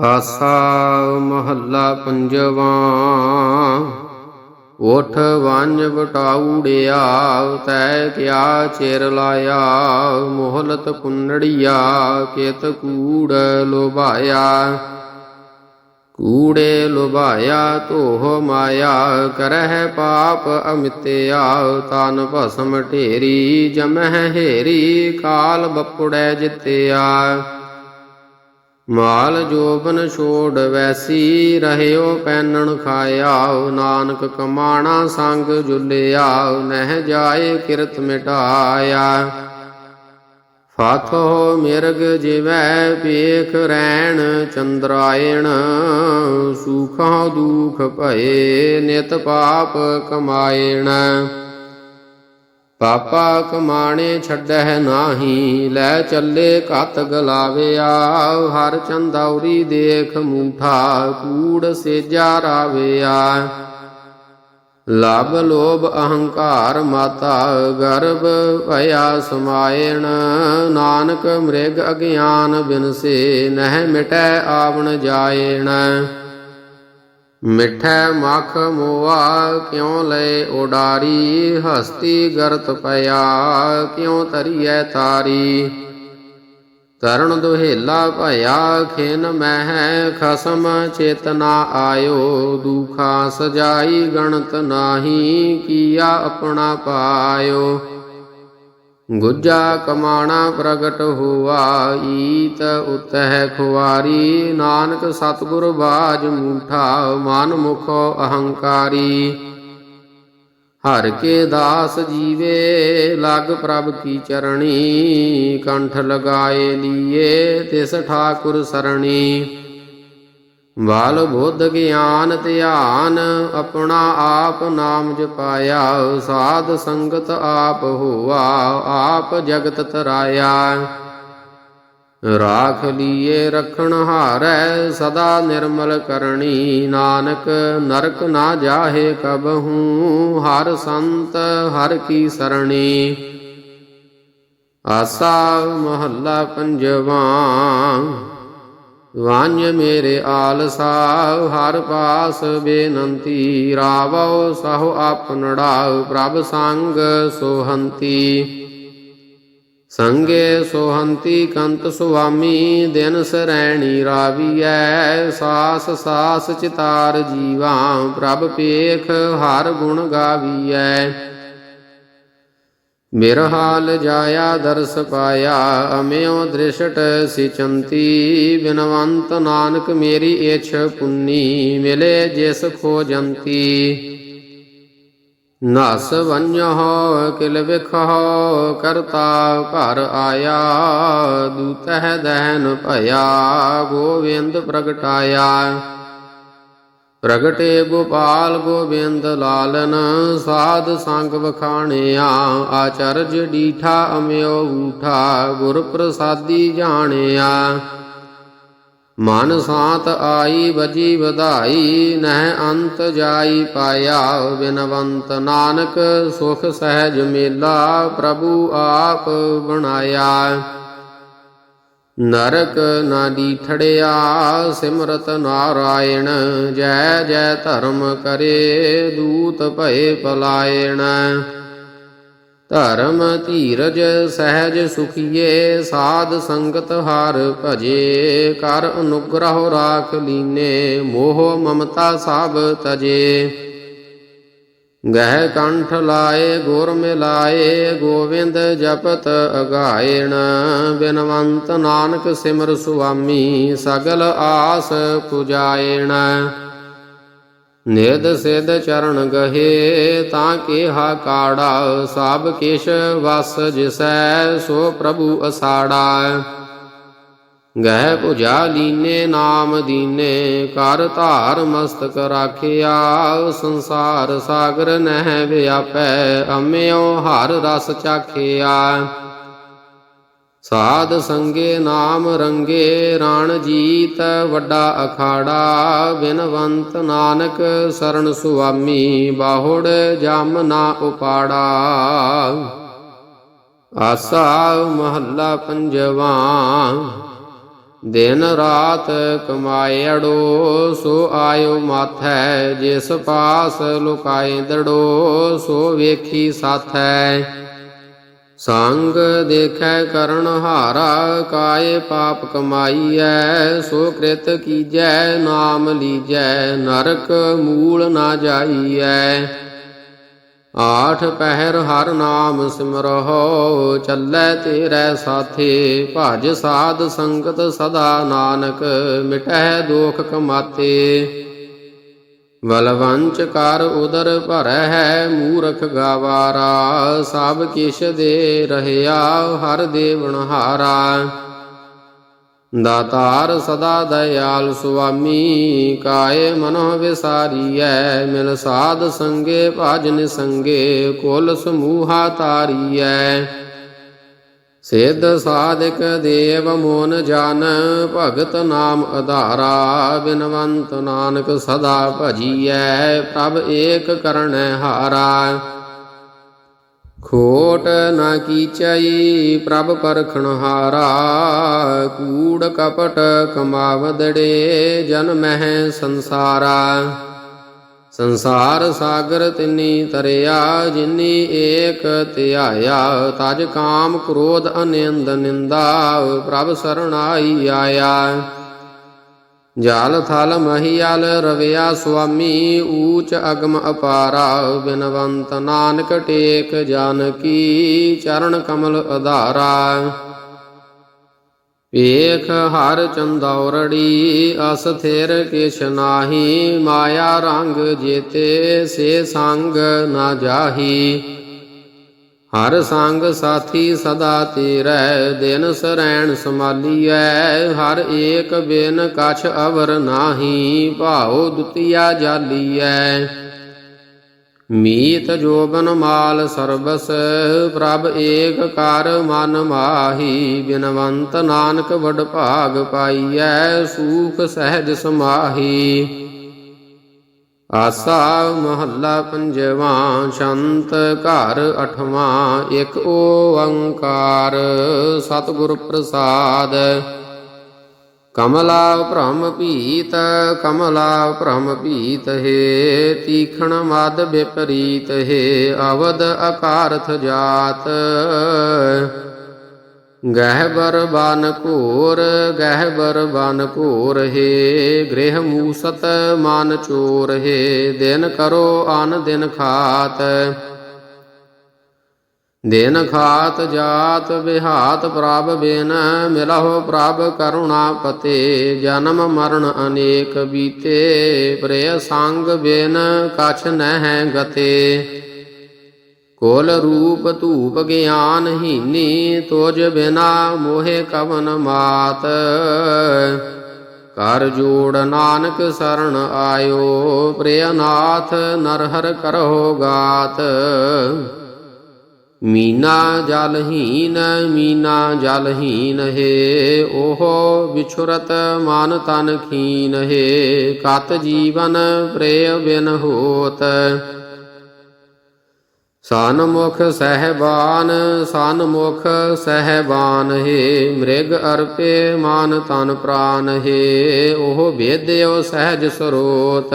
ਆਸਾ ਮਹੱਲਾ ਪੰਜਵਾ। ਉਠ ਵੰਜ ਵਟਾਉੜਿਆ, ਤੈ ਕਿਆ ਚਿਰ ਲਾਇਆ। ਮੋਹਲਤ ਪੁੰਨੜੀਆ, ਕਿਤ ਕੂੜ ਲੋਭਾਇਆ। ਕੂੜੇ ਲੋਭਾਇਆ ਤੋਹ ਮਾਇਆ। ਕਰਹਿ ਪਾਪ ਅਮਿਤਿਆ, ਤਨ ਭਸਮ ਢੇਰੀ, ਜਮਹਿ ਹੇਰੀ। ਕਾਲ ਬਪੁੜੈ ਜਿਤਿਆ। ਮਾਲ ਜੋਬਨ ਛੋੜ ਵੈਸੀ ਰਹਿਓ, ਪੈਨਣ ਖਾਇਆ ਨਾਨਕ ਕਮਾਣਾ ਸੰਗ ਜੁਲਿਆ ਨਹਿ ਜਾਏ ਕਿਰਤ ਮਿਟਾਇਆ। ਫਾਥੋ ਮਿਰਗ ਜਿਵੈ ਪੇਖ ਰੈਣ, ਚੰਦਰਾਇਣ ਸੁਖਾਂ ਦੁਖ ਭਏ, ਨਿਤ ਪਾਪ ਕਮਾਇਣ। ਪਾਪਾ ਕਮਾਣੇ ਛੱਡਹਿ ਨਾਹੀ, ਲੈ ਚੱਲੇ ਕਤ ਗਲਾਵਿਆ ਹਰ ਚੰਦੌਰੀ ਦੇਖ ਮੂਠਾ, ਕੂੜ ਸੇਜਾ ਰਾਵਿਆ ਲਬ ਲੋਭ ਅਹੰਕਾਰ ਮਾਤਾ, ਗਰਭ ਭਇਆ ਸਮਾਇਣ, ਨਾਨਕ ਮ੍ਰਿਗ ਅਗਿਆਨ ਬਿਨਸੇ, ਨਹਿ ਮਿਟੈ ਆਵਣ ਜਾਏਣ ਮਿੱਠੈ ਮਖ ਮੋਆ ਕਿਉ ਲੈ ਉਡਾਰੀ? ਹਸਤੀ ਗਰਤ ਪਿਆ ਕਿਉ ਧਰੀਐ ਤਾਰੀ? ਤਰਨ ਦੁਹੇਲਾ ਭਇਆ ਖਿਨ ਮਹਿ ਖਸਮ ਚੇਤਨਾ ਆਇਓ। ਦੁਖਾ ਸਜਾਈ ਗਣਤ ਨਾਹੀ ਕੀਆ ਆਪਣਾ ਪਾਇਓ। ਗੁੱਜਾ ਕਮਾਣਾ ਪ੍ਰਗਟ ਹੋਆ, ਈਤ ਉਤਹਿ ਖੁਆਰੀ ਨਾਨਕ ਸਤਿਗੁਰ ਬਾਜ ਮੂਠਾ, ਮਨ ਮੁਖ ਅਹੰਕਾਰੀ। ਹਰ ਕੇ ਦਾਸ ਜੀਵੇ, ਲਗ ਪ੍ਰਭ ਕੀ ਚਰਣੀ, ਕੰਠ ਲਗਾਏ ਲੀਏ, ਤਿਸ ਠਾਕੁਰ ਸਰਣੀ। ਬਾਲ ਬੁੱਧ ਗਿਆਨ ਧਿਆਨ, ਆਪਣਾ ਆਪ ਨਾਮ ਜਪਾਇਆ, ਸਾਧ ਸੰਗਤ ਆਪ ਹੋਆ, ਆਪ ਜਗਤ ਤਰਾਇਆ। ਰਾਖ ਲੀਏ ਰਖਣ ਹਾਰੈ, ਸਦਾ ਨਿਰਮਲ ਕਰਣੀ, ਨਾਨਕ ਨਰਕ ਨਾ ਜਾਹੇ ਕਬਹੂ ਹਰ ਸੰਤ ਹਰ ਕੀ ਸਰਣੀ। ਆਸਾ ਮਹੱਲਾ ਪੰਜਵਾ। ਵਾਂਝ ਮੇਰੇ ਆਲਸਾ ਹਰ ਪਾਸ ਬੇਨੰਤੀ ਰਾਵੋ ਸਹੁ ਆਪਨੜਾ ਪ੍ਰਭ ਸੰਗ ਸੋਹੰਤੀ। ਸੰਗੇ ਸੋਹੰਤੀ ਕੰਤ ਸੁਆਮੀ, ਦਿਨ ਸਰੈਣੀ ਰਾਵੀਐ, ਸਾਸ ਸਾਸ ਚਿਤਾਰ ਜੀਵਾ, ਪ੍ਰਭ ਪੇਖ ਹਰ ਗੁਣ ਗਾਵੀਐ। ਬਿਰਹਾਲ ਜਾਇਆ ਦਰਸ ਪਾਇਆ, ਅਮਿਓ ਦ੍ਰਿਸ਼ਟ ਸਿਚੰਤੀ, ਬਿਨਵੰਤ ਨਾਨਕ ਮੇਰੀ ਇਛ ਪੁੰਨੀ, ਮਿਲੇ ਜਿਸ ਖੋਜੰਤੀ ਨਸ ਵੰਜਹੁ ਕਿਲ ਵਿਖਹੁ ਕਰਤਾ ਘਰ ਆਇਆ, ਦੂਤਹਿ ਦਹਿਨ ਭਇਆ, ਗੋਵਿੰਦ ਪ੍ਰਗਟਾਇਆ। ਪ੍ਰਗਟੇ ਗੋਪਾਲ ਗੋਬਿੰਦ ਲਾਲਨ, ਸਾਧ ਸੰਗ ਵਖਾਣਿਆ, ਆਚਰਜ ਡੀਠਾ ਅਮਿਓ ਊਠਾ ਗੁਰ ਪ੍ਰਸਾਦੀ ਜਾਣਿਆ। ਮਨ ਸਾਤ ਆਈ, ਵਜੀ ਵਧਾਈ, ਨਹਿ ਅੰਤ ਜਾਈ ਪਾਇਆ, ਬਿਨਵੰਤ ਨਾਨਕ ਸੁਖ ਸਹਿਜ ਮੇਲਾ, ਪ੍ਰਭੂ ਆਪ ਬਣਾਇਆ। ਨਰਕ ਨਾ ਡੀਠੜਿਆ ਸਿਮਰਤ ਨਾਰਾਇਣ, ਜੈ ਜੈ ਧਰਮ ਕਰੇ, ਦੂਤ ਭਏ ਪਲਾਇਣ। ਧਰਮ ਧੀਰਜ ਸਹਿਜ ਸੁਖੀਏ, ਸਾਧ ਸੰਗਤ ਹਾਰ ਭਜੇ, ਕਰ ਅਨੁਗ੍ਰਹ ਰਾਖ ਲੀਨੇ, ਮੋਹ ਮਮਤਾ ਸਭ ਤਜੇ। ਗਹਿ ਕੰਠ ਲਾਏ, ਗੁਰ ਮਿਲਾਏ, ਗੋਵਿੰਦ ਜਪਤ ਅਗਾਇਣ। ਬਿਨਵੰਤ ਨਾਨਕ ਸਿਮਰ ਸੁਆਮੀ, ਸਗਲ ਆਸ ਪੁਜਾਇਣ। ਨਿਰਦ ਸਿਧ ਚਰਨ ਗਹੇ, ਤਾਂ ਕਿਹਾ ਕਾੜਾ ਸਭ ਕਿਛ ਵਸ ਜਿਸੈ, ਸੋ ਪ੍ਰਭੂ ਅਸਾੜਾ। ਗਹਿ ਪੁਜਾ ਲੀਨੇ, ਨਾਮ ਦੀਨੇ ਕਰ ਧਾਰ ਮਸਤਕ ਰਾਖਿਆ, ਸੰਸਾਰ ਸਾਗਰ ਨਹਿ ਵਿਆਪੈ, ਅਮਿਓ ਹਰ ਰਸ ਚਾਖਿਆ। ਸਾਧ ਸੰਗੇ ਨਾਮ ਰੰਗੇ, ਰਾਣ ਜੀਤ ਵੱਡਾ ਅਖਾੜਾ, ਬਿਨਵੰਤ ਨਾਨਕ ਸਰਣ ਸੁਆਮੀ, ਬਾਹੁੜ ਜਮ ਨਾ ਉਪਾੜਾ। ਆਸਾ ਮਹੱਲਾ ਪੰਜਵਾ। ਦਿਨ ਰਾਤ ਕਮਾਇੜੋ ਸੋ ਆਇਓ ਮਾਥੈ, ਜਿਸ ਪਾਸ ਲੁਕਾਏ ਦੜੋ, ਸੋ ਵੇਖੀ ਸਾਥੈ। ਸੰਗ ਦੇਖੈ ਕਰਣ ਹਾਰਾ, ਕਾਏ ਪਾਪ ਕਮਾਈਐ, ਸੋ ਕ੍ਰਿਤ ਕੀਜੈ, ਨਾਮ ਲੀਜੈ, ਨਰਕ ਮੂਲ ਨਾ ਜਾਈਐ। ਆਠ ਪਹਿਰ ਹਰ ਨਾਮ ਸਿਮਰਹੁ, ਚੱਲੈ ਤੇਰੇ ਸਾਥੇ, ਭਜ ਸਾਧ ਸੰਗਤ ਸਦਾ ਨਾਨਕ, ਮਿਟਹਿ ਦੋਖ ਕਮਾਤੇ। ਬਲਵੰਚ ਕਰ ਉਦਰ ਭਰੈ ਹੈ ਮੂਰਖ ਗਾਵਾਰਾ, ਸਭ ਕਿਛ ਦੇ ਰਹਿਆ ਹਰ ਦੇਵਨ ਹਾਰਾ। ਦਾਤਾਰ ਸਦਾ ਦਇਆਲ ਸੁਆਮੀ, ਕਾਏ ਮਨੋ ਵਿਸਾਰੀਐ, ਮਿਲ ਸਾਧ ਸੰਗੇ ਭਜਨ ਸੰਗੇ ਕੁਲ ਸਮੂਹਾ ਤਾਰੀਐ ਸਿੱਧ ਸਾਧਕ ਦੇਵ ਮੋਨ ਜਾਨ, ਭਗਤ ਨਾਮ ਆਧਾਰਾ ਬਿਨਵੰਤ ਨਾਨਕ ਸਦਾ ਭਜੀਐ, ਪ੍ਰਭ ਏਕ ਕਰਣੈ ਹਾਰਾ। ਖੋਟ ਨਾ ਕੀਚਈ ਪ੍ਰਭ ਪਰਖਣ ਹਾਰਾ, ਕੂੜ ਕਪਟ ਕਮਾਵਦੜੇ, ਜਨ ਮਹਿ ਸੰਸਾਰਾ। ਸੰਸਾਰ ਸਾਗਰ ਤਿਨੀ ਤਰਿਆ, ਜਿਨੀ ਏਕ ਧਿਆਇਆ, ਤਜ ਕਾਮ ਕ੍ਰੋਧ ਅਨੰਦ ਨਿੰਦਾ, ਪ੍ਰਭ ਸਰਣਾਈ ਆਇਆ। ਜਾਲ ਥਲ ਮਹੀਲ ਰਵਿਆ ਸੁਆਮੀ ਊਚ ਅਗਮ ਅਪਾਰਾ, ਬਿਨਵੰਤ ਨਾਨਕ ਟੇਕ ਜਾਨਕੀ, ਚਰਨ ਕਮਲ ਅਧਾਰਾ। ਵੇਖ ਹਰ ਚੰਦੌਰੜੀ ਅਸਥਿਰ ਕਿਛ ਨਾਹੀ, ਮਾਇਆ ਰੰਗ ਜੇਤੇ ਸੇ ਸੰਗ ਨਾ ਜਾਹੀ। ਹਰ ਸੰਗ ਸਾਥੀ ਸਦਾ ਤੇਰੈ, ਦਿਨ ਸਰੈਣ ਸਮਾਲੀਐ ਹਰ ਏਕ ਬਿਨ ਕਛ ਅਵਰ ਨਾਹੀ, ਭਾਉ ਦੁਤੀਆ ਜਾਲੀਐ। ਮੀਤ ਜੋਬਨ ਮਾਲ ਸਰਬਸ, ਪ੍ਰਭ ਏਕ ਕਰ ਮਨ ਮਾਹੀ। ਬਿਨਵੰਤ ਨਾਨਕ ਵਡ ਭਾਗ ਪਾਈਐ, ਸੂਖ ਸਹਿਜ ਸਮਾਹੀ। ਆਸਾ ਮਹੱਲਾ ਪੰਜਵਾਂ, ਸ਼ੰਤ ਘਰ ਅਠਵਾਂ, ਇੱਕ ਓੰਕਾਰ, ਸਤਿਗੁਰ ਪ੍ਰਸਾਦ। ਕਮਲਾ ਭ੍ਰਮ ਭੀਤ, ਕਮਲਾ ਭ੍ਰਮ ਭੀਤ ਹੈ, ਤੀਖਣ ਮਦ ਵਿਪਰੀਤ ਹੈ ਅਵਦ ਅਕਾਰਥ ਜਾਤ। ਗਹਿਬਰ ਬਨ ਘੋਰ ਗਹਿਬਰ ਬਨ ਘੋਰ ਹੈ, ਗ੍ਰਹਿ ਮੂਸਤ ਮਨ ਚੋਰ ਹੈ, ਦਿਨ ਕਰੋ ਅਨ ਦਿਨ ਖਾਤ। ਦਿਨ ਖਾਤ ਜਾਤ ਵਿਹਾਤ ਪ੍ਰਭ ਬਿਨ, ਮਿਲਹੁ ਪ੍ਰਭ ਕਰੁਣਾ ਪਤੇ, ਜਨਮ ਮਰਨ ਅਨੇਕ ਬੀਤੇ, ਪ੍ਰਿਯ ਸੰਗ ਬਿਨ, ਕਛ ਨਹਿ ਗਤੇ। ਕੋਲ ਰੂਪ ਧੂਪ ਗਿਆਨ ਹੀਨੀ ਤੋਜ ਬਿਨਾ ਮੋਹਿ ਕਵਨ ਮਾਤ। ਕਰ ਜੋੜ ਨਾਨਕ ਸਰਣ ਆਇਓ ਪ੍ਰਿਯਨਾਥ ਨਰਹਰ ਕਰਹੁ ਗਾਤ। ਮੀਨਾ ਜਲਹੀਨ ਮੀਨਾ ਜਲਹੀਨ ਹੈ, ਉਹ ਵਿਛੁਰਤ ਮਨ ਤਨ ਖੀਨ ਹੈ। ਕਤ ਜੀਵਨ ਪ੍ਰੇਮ ਬਿਨ ਹੋਤ। ਸਨਮੁਖ ਸਹਿਬਾਨ ਸਨਮੁਖ ਸਹਿਬਾਨ ਹੈ, ਮ੍ਰਿਗ ਅਰਪੇ ਮਾਨ ਤਨ ਪ੍ਰਾਨ ਹੈ, ਉਹ ਵੇਦਿਓ ਸਹਿਜ ਸਰੋਤ।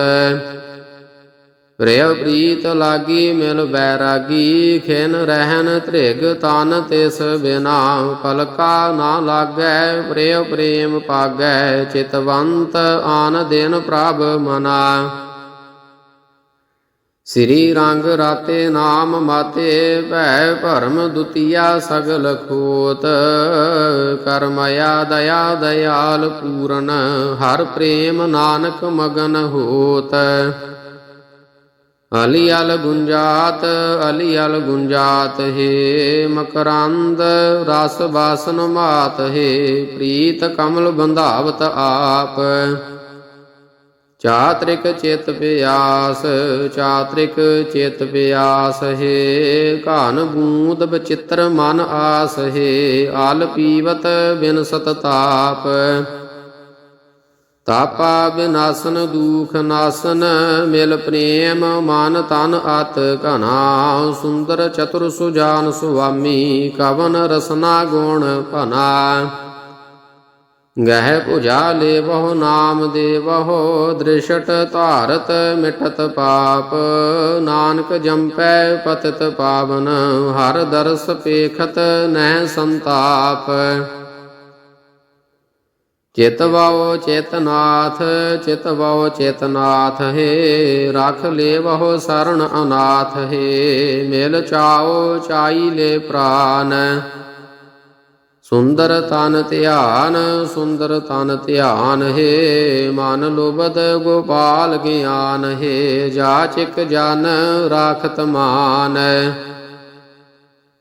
ਪ੍ਰਿਯ ਪ੍ਰੀਤ ਲਾਗੀ ਮਿਲ ਬੈਰਾਗੀ, ਖਿਨ ਰਹਿਨ ਤ੍ਰਿਗ ਤਨ ਤਿਸ ਬਿਨਾ। ਪਲਕਾ ਨਾ ਲਾਗੈ, ਪ੍ਰਿਯ ਪ੍ਰੇਮ ਪਾਗੈ, ਚਿਤਵੰਤ ਆਨ ਦਿਨ ਪ੍ਰਭ ਮਨਾ। ਸ੍ਰੀ ਰੰਗ ਰਾਤੇ ਨਾਮ ਮਾਤੇ, ਭੈ ਭਰਮ ਦੁਤੀਆ ਸਗਲ ਖੋਤ। ਕਰਮਇਆ ਦਇਆ, ਦਇਆਲ ਪੂਰਨ, ਹਰ ਪ੍ਰੇਮ ਨਾਨਕ ਮਗਨ ਹੋਤ। ਅਲੀਅਲ ਗੁੰਜਾਤ ਅਲੀਅਲ ਗੁੰਜਾਤ ਹੈ ਮਕਰੰਦ, ਰਸ ਵਾਸਨ ਮਾਤ ਹੈ, ਪ੍ਰੀਤ ਕਮਲ ਬੰਧਾਵਤ ਆਪ। ਚਾਤ੍ਰਿਕ ਚਿਤ ਪਿਆਸ ਚਾਤ੍ਰਿਕ ਚਿਤ ਪਿਆਸ ਹੈ, ਘਨ ਬੂੰਦ ਬਚਿੱਤਰ ਮਨ ਆਸ ਹੈ, ਆਲ ਪੀਵਤ ਬਿਨ ਸਤ ਤਾਪ। ਤਾਪਾ ਬਿਨਾਸਨ, ਦੂਖ ਨਾਸਨ, ਮਿਲ ਪ੍ਰੇਮ ਮਨ ਤਨ ਅਤ ਘਨਾ ਸੁੰਦਰ ਚਤੁਰ ਸੁਜਾਨ ਸੁਆਮੀ, ਕਵਨ ਰਸਨਾ ਗੁਣ ਭਨਾ। ਗਹਿ ਭੁਜਾ ਲੇਵਹੁ ਨਾਮ ਦੇਵਹੁ ਦ੍ਰਿਸ਼ਟ ਧਾਰਤ ਮਿਟਤ ਪਾਪ। ਨਾਨਕ ਜੰਪੈ ਪਤਿਤ ਪਾਵਨ, ਹਰ ਦਰਸ ਪੇਖਤ ਨਹਿ ਸੰਤਾਪ। ਚਿਤਵਉ ਚੇਤਨਾਥ ਚਿਤਵਉ ਚੇਤਨਾਥ ਹੈ, ਰਖ ਲੇਵਹੁ ਸਰਣ ਅਨਾਥ ਹੈ। ਮਿਲ ਚਾਓ ਚਾਈ ਲੈ ਪ੍ਰਾਨ। ਸੁੰਦਰ ਤਨ ਧਿਆਨ, ਸੁੰਦਰ ਤਨ ਧਿਆਨ ਹੈ, ਮਨ ਲੋਬਦ ਗੋਪਾਲ ਗਿਆਨ ਹੈ ਜਾਚਿਕ ਜਨ ਰਾਖਤ ਮਾਨ।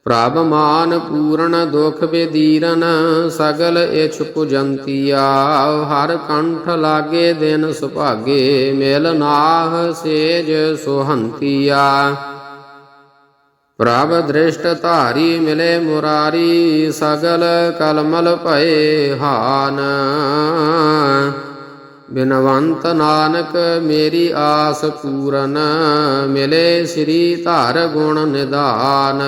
ਪ੍ਰਭ ਮਾਨ ਪੂਰਨ ਦੁਖ ਬੇਦੀਰਨ ਸਗਲ ਇਛ ਪੁਜੰਤੀਆ, ਹਰ ਕੰਠ ਲਾਗੇ ਦਿਨ ਸੁਭਾਗੇ, ਮਿਲ ਨਾਹ ਸੇਜ ਸੁਹੰਤੀਆ। ਪ੍ਰਭ ਦ੍ਰਿਸ਼ਟ ਧਾਰੀ ਮਿਲੇ ਮੁਰਾਰੀ, ਸਗਲ ਕਲਮਲ ਭਏ ਹਾਨ। ਬਿਨਵੰਤ ਨਾਨਕ ਮੇਰੀ ਆਸ ਪੂਰਨ, ਮਿਲੇ ਸ੍ਰੀ ਧਾਰ ਗੁਣ ਨਿਦਾਨ